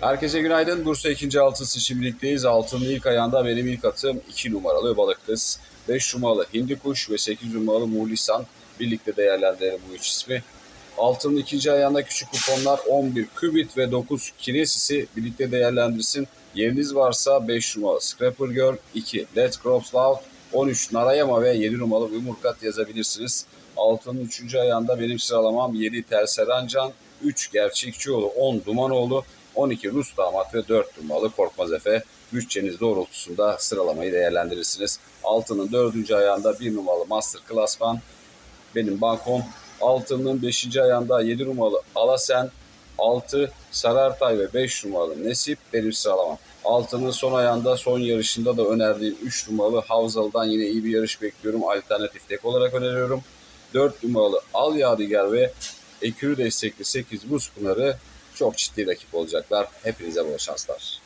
Herkese günaydın. Bursa 2. altısı şimdilikteyiz. Altının ilk ayağında benim ilk atım 2 numaralı balık kız. 5 numaralı hindi kuş ve 8 numaralı mulisan. Birlikte değerlendirelim bu üç ismi. Altının ikinci ayağında küçük kuponlar 11 kübit ve 9 kinesisi birlikte değerlendirsin. Yeriniz varsa 5 numaralı Scrapper Girl, 2 Let's Crops Loud, 13 Narayama ve 7 numaralı Yumurkat yazabilirsiniz. Altının 3. ayağında benim sıralamam 7 Terserancan, 3 Gerçekçioğlu, 10 Dumanoğlu, 12 Rus damat ve 4 numaralı Korkmaz Efe. Bütçeniz doğrultusunda sıralamayı değerlendirirsiniz. Altının 4. ayağında 1 numaralı Master Klasman, benim bankom. Altının 5. ayağında 7 numaralı Alasen, 6 Sarartay ve 5 numaralı Nesip benim sıralamam. Altının son ayağında son yarışında da önerdiğim 3 numaralı Havzalı'dan yine iyi bir yarış bekliyorum. Alternatif tek olarak öneriyorum. 4 numaralı Al Yadigar ve Ekürü destekli 8 Buz Pınarı çok ciddi rakip olacaklar. Hepinize bol şanslar.